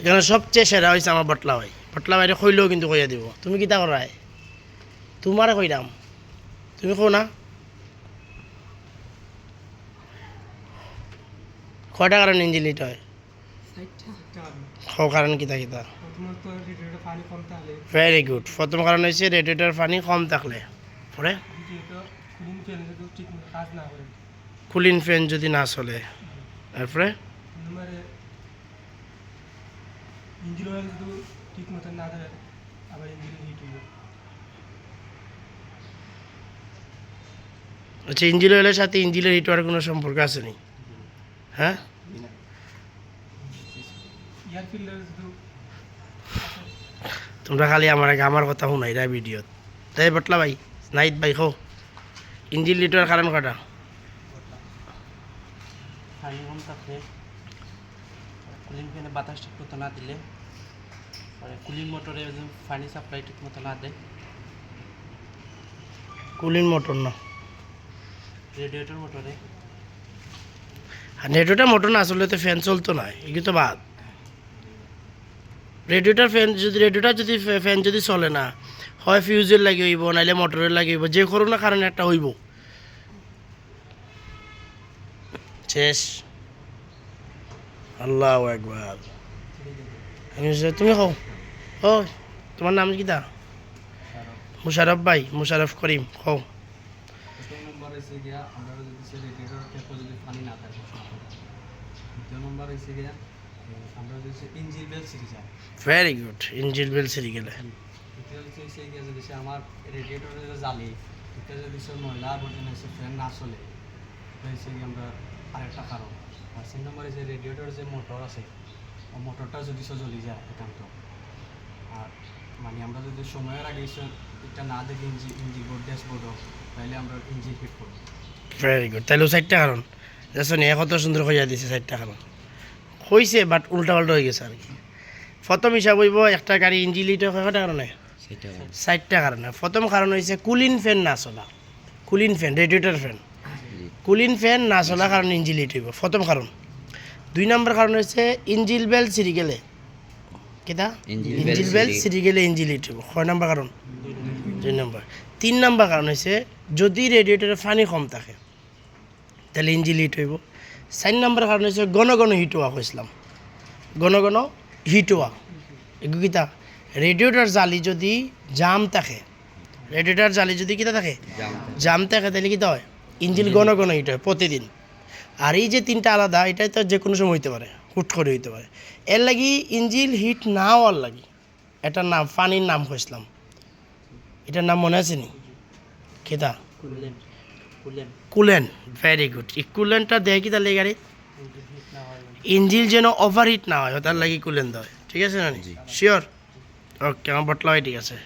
এখানে সবচেয়ে সেরা হয়েছে আমার বটলা ভাই বটলা ভাইরে কইলেও কিন্তু কইয়া দিব। তুমি কিতা করায় তোমারে কইরাম। তুমি কো না। কয়টা কারণ ইঞ্জিন লিট হয় কারণ কিতা কিতা? Very good. প্রথম কারণ হচ্ছে রেডিয়েটর পানি কম থাকলে। পরে? কুলিং ফ্যান যদি না চলে। তারপরে? ইঞ্জিন অয়েল যদি ঠিক মতো না দেয় আবার ইঞ্জিন হিট হইব আচ্ছা ইঞ্জিন অয়েলের সাথে ইঞ্জিনের হিট হওয়ার কোনো সম্পর্ক আছে নি? হ্যাঁ? এয়ার ফিল্টার তোমরা খালি আমার আগে আমার কথা শুনাই রা ভিডিওত। তাই বটলা ভাই নাইট ভাই খো ইঞ্জিন লিট হওয়ার কারণ কটা? কুলিং ফ্যানে বাতাস ঠিক মতো না দিলে পরে কুলিং মোটরে পানি সাপ্লাই ঠিক মতো না দেয়। কুলিং মোটর না? রেডিয়েটর মোটরে। আর রেডিওটা মোটর না আসলে তো ফ্যান চলতো না এগুলো তো বাদ। রেডিওটার ফ্যান যদি রেডিওটা যদি ফ্যান যদি চলে না হয় ফিউজের লাগে হইব নাইলে মোটরের লাগে হইব যে কোনো না কারণে একটা হইব। শেষ। আল্লাহ একবার আমি তুমি হও ও তোমার নাম কি দা মুশারফ ভাই মুশারফ করিম যায় ভেরি গুড ইঞ্জিন বেল সিরি গেলে। আমার রেডিয়েটরে জ্বালি তৃতীয় যদি সে ময়লা আবর্জনা ফ্যান না চলে এটা আমরা আরেকটা কারণ। আর তিন নম্বর হচ্ছে রেডিয়েটর যে মোটর আছে মোটরটা যদি জ্বলি যায় একান্ত আর মানে আমরা যদি সময়ের আগে এটা না দেখি ইঞ্জি ইঞ্জিন বোর্ড ড্যাশবোর্ড তাহলে আমরা ইঞ্জিন হিট করব। ভেরি গুড তাহলে চারটা কারণ দেখুন এ কত সুন্দর হইয়া দিছে চারটা কারণ হয়েছে বাট উল্টা পাল্টা হয়ে গেছে আর কি। প্রথম হিসাব হইব একটা গাড়ি ইঞ্জিন লিট হয় কয়টা কারণে? চারটা কারণে। প্রথম কারণ হয়েছে কুলিং ফ্যান না চলা। Cooling fan radiator fan cooling fan না চলা কারণে ইঞ্জিন লিট হইব। প্রথম কারণ। দুই নম্বর কারণ হচ্ছে ইঞ্জিল বেল সিরি গেলে। কেটা? ইঞ্জিল বেল সিরি গেলে ইঞ্জিন লিট হইব। ছয় নম্বর কারণ? দুই নম্বর। তিন নম্বর কারণ হচ্ছে যদি রেডিয়েটরে পানি কম থাকে তাহলে ইঞ্জিন হিট হইব। চার নম্বর কারণ হচ্ছে ঘন ঘন হিট হওয়া কইছিলাম। ঘন ঘন হিট হওয়া এগুলো কিতা? রেডিয়েটর জালি যদি জাম থাকে রেডিয়েটর জালি যদি কিতা থাকে। জাম থাকে তাহলে কিতা হয়? ইঞ্জিন ঘন ঘন হিট হয় প্রতিদিন। আর এই যে তিনটা আলাদা এটাই তো যে কোনো সময় হইতে পারে হুট করে হইতে পারে। এর লাগি ইঞ্জিন হিট না হওয়ার লাগি এটার নাম পানির নাম কইছিলাম। এটার নাম মনে আছে নি? কেতা? কুলেন। ভেরি গুড এই কুলেনটা দেয় কি তাহলে গাড়ি? ইঞ্জিন যেন ওভার হিট না হয় তার লাগি কুলেন দেয়। ঠিক আছে না শিওর ওকে আমার বটলা হয় ঠিক আছে।